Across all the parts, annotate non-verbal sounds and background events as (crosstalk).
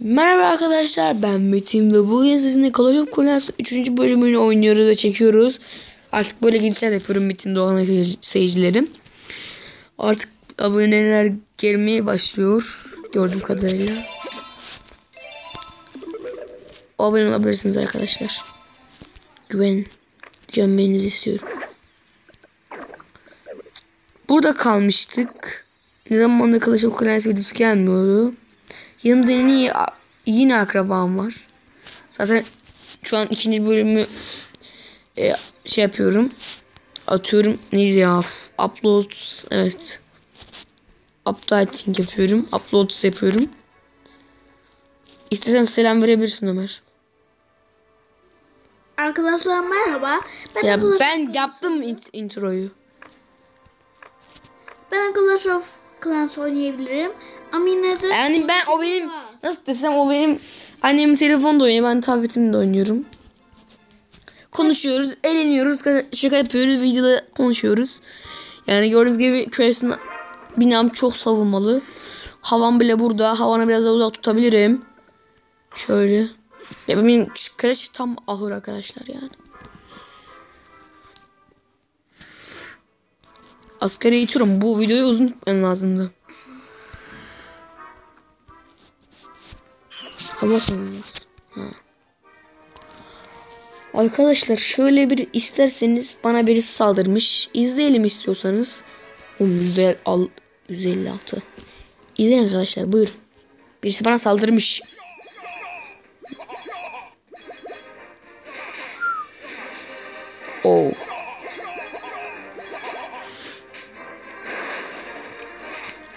Merhaba arkadaşlar ben Metin ve bugün sizinle Call of Clans 3. bölümünü oynuyoruz ve çekiyoruz. Artık böyle girişler yapıyorum Metin Doğan seyircilerim. Artık aboneler gelmeye başlıyor gördüğüm kadarıyla. Abone olabilirsiniz arkadaşlar. Güven, güvenmenizi istiyorum. Burada kalmıştık. Ne zamandır Clash of Clans videosu gelmiyordu. Yanımda yine, yine akrabam var. Zaten şu an ikinci bölümü e, şey yapıyorum. Atıyorum. Neydi ya? Upload. Evet. Updating yapıyorum. Uploads yapıyorum. İstesen selam verebilirsin Ömer. Arkadaşlar merhaba. Ben Ya ben yaptım int- introyu. ben of Clans oynayabilirim. Ama yine de Yani ben o benim nasıl desem o benim annemin telefonda oynuyor. Ben tabletimde oynuyorum. Konuşuyoruz, eğleniyoruz, şaka yapıyoruz, videoda konuşuyoruz. Yani gördüğünüz gibi köyesinde binam çok savunmalı. Havam bile burada. Havanı biraz daha uzak tutabilirim. Şöyle. Ya benim kreş tam ahır arkadaşlar yani. Askere eğitiyorum. Bu videoyu uzun tutmam lazımdı. Hava savunması. Ha. Arkadaşlar şöyle bir isterseniz bana birisi saldırmış. İzleyelim istiyorsanız. O yüzde al 156. İzleyin arkadaşlar buyurun. Birisi bana saldırmış. Oh.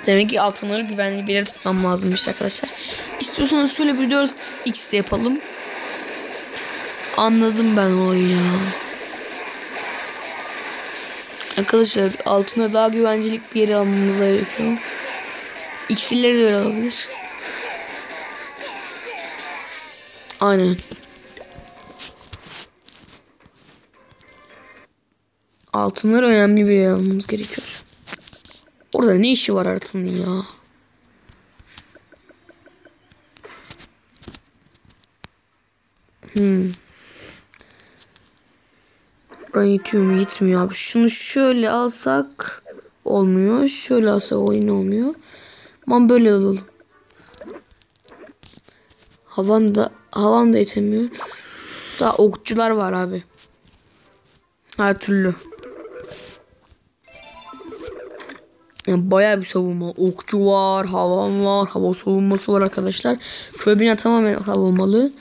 Demek ki altınları güvenli bir yere tutmam lazımmış arkadaşlar. İstiyorsanız şöyle bir 4x de yapalım. Anladım ben olayı ya. Arkadaşlar altına daha güvencelik bir yere almamız gerekiyor. İksirleri de öyle olabilir. Aynen. Altınlar önemli bir yere almamız gerekiyor. Orada ne işi var altının ya? Hmm. Buraya yetiyor mu? Yetmiyor abi. Şunu şöyle alsak olmuyor. Şöyle alsak oyun olmuyor. Aman böyle alalım. Havan da havan da yetemiyor. Daha okçular var abi. Her türlü. Yani bayağı bir savunma. Okçu var, havan var, hava savunması var arkadaşlar. Köy bina tamamen savunmalı.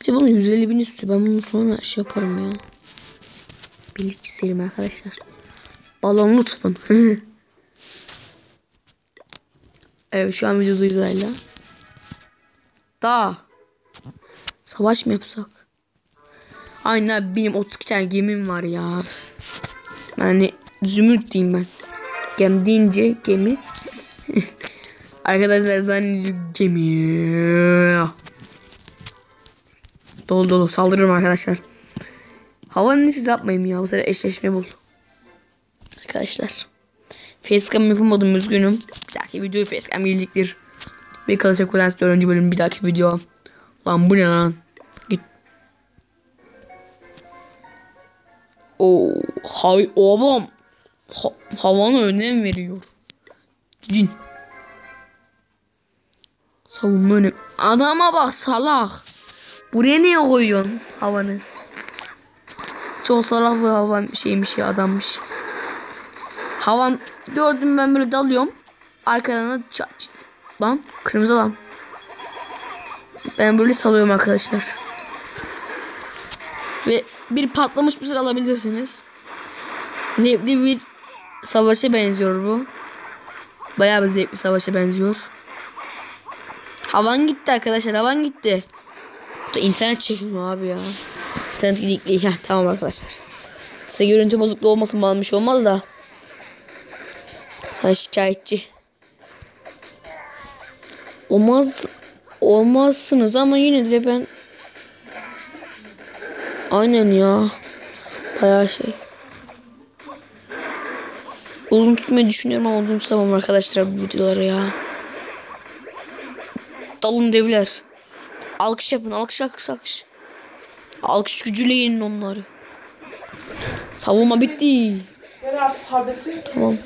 Bir de bunun 150 bin üstü. Ben bunu sonra şey yaparım ya. Birlik isterim arkadaşlar. Balon lütfen. (laughs) evet şu an videodayız hala. Daha. Savaş mı yapsak? Aynen benim 32 tane gemim var ya. Yani zümrüt diyeyim ben. Gem deyince gemi. (laughs) Arkadaşlar zannediyor gemi. Dolu dolu saldırıyorum arkadaşlar. Havanın siz yapmayayım ya. Bu sefer eşleşme bul. Arkadaşlar. Facecam yapamadım üzgünüm. Bir dahaki video facecam gelecektir. Bir kalacak olan 4. bölüm bir dahaki video. Lan bu ne lan? Git. Oo, hay oğlum. Ha, havana önem veriyor. Gidin. Savunma önem. Adama bak salak. Buraya niye koyuyorsun havanı? Çok salak bir hava şeymiş ya adammış. Havan gördüm ben böyle dalıyorum. Arkadan da çat çat. Lan kırmızı lan. Ben böyle salıyorum arkadaşlar. Ve bir patlamış mısır alabilirsiniz. Zevkli bir savaşa benziyor bu. Bayağı bir zevkli savaşa benziyor. Havan gitti arkadaşlar havan gitti. Bu da internet çekmiyor abi ya. İnternet gidikli. (laughs) Ya tamam arkadaşlar. Size görüntü bozukluğu olmasın bana bir şey olmaz da. Sen şikayetçi. Olmaz olmazsınız ama yine de ben aynen ya bayağı şey uzun tutmayı düşünüyorum ama uzun tutamam arkadaşlar bu videoları ya Dalın devler. Alkış yapın. Alkış alkış alkış. Alkış gücüyle yenin onları. Savunma bitti. Tamam.